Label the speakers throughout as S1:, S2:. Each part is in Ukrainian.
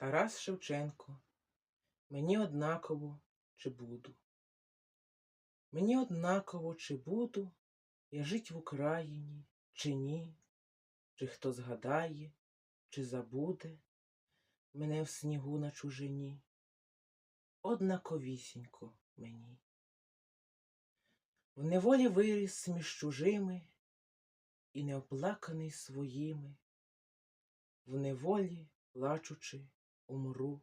S1: Тарас Шевченко. Мені однаково, чи буду. Мені однаково, чи буду я жить в Україні, чи ні, чи хто згадає, чи забуде мене в снігу на чужині. Однаковісінько мені. В неволі виріс між чужими і неоплаканий своїми, в неволі, плачучи, умру.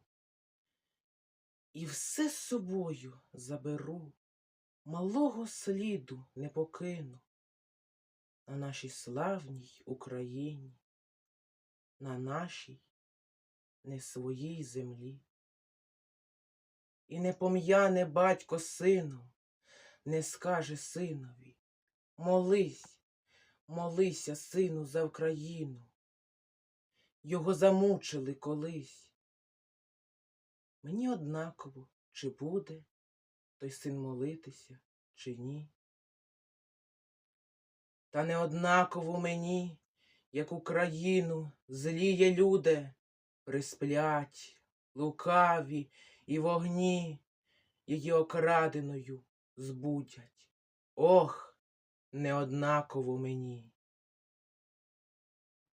S1: І все з собою заберу, малого сліду не покину на нашій славній Україні, на нашій не своїй землі. І не пом'яне батько сину, не скаже синові, молись, молися, сину, за Україну. Його замучили колись. Мені однаково, чи буде той син молитися, чи ні. Та не однаково мені, як Україну зліє люди, присплять, лукаві і вогні її окраденою збудять. Ох, не однаково мені.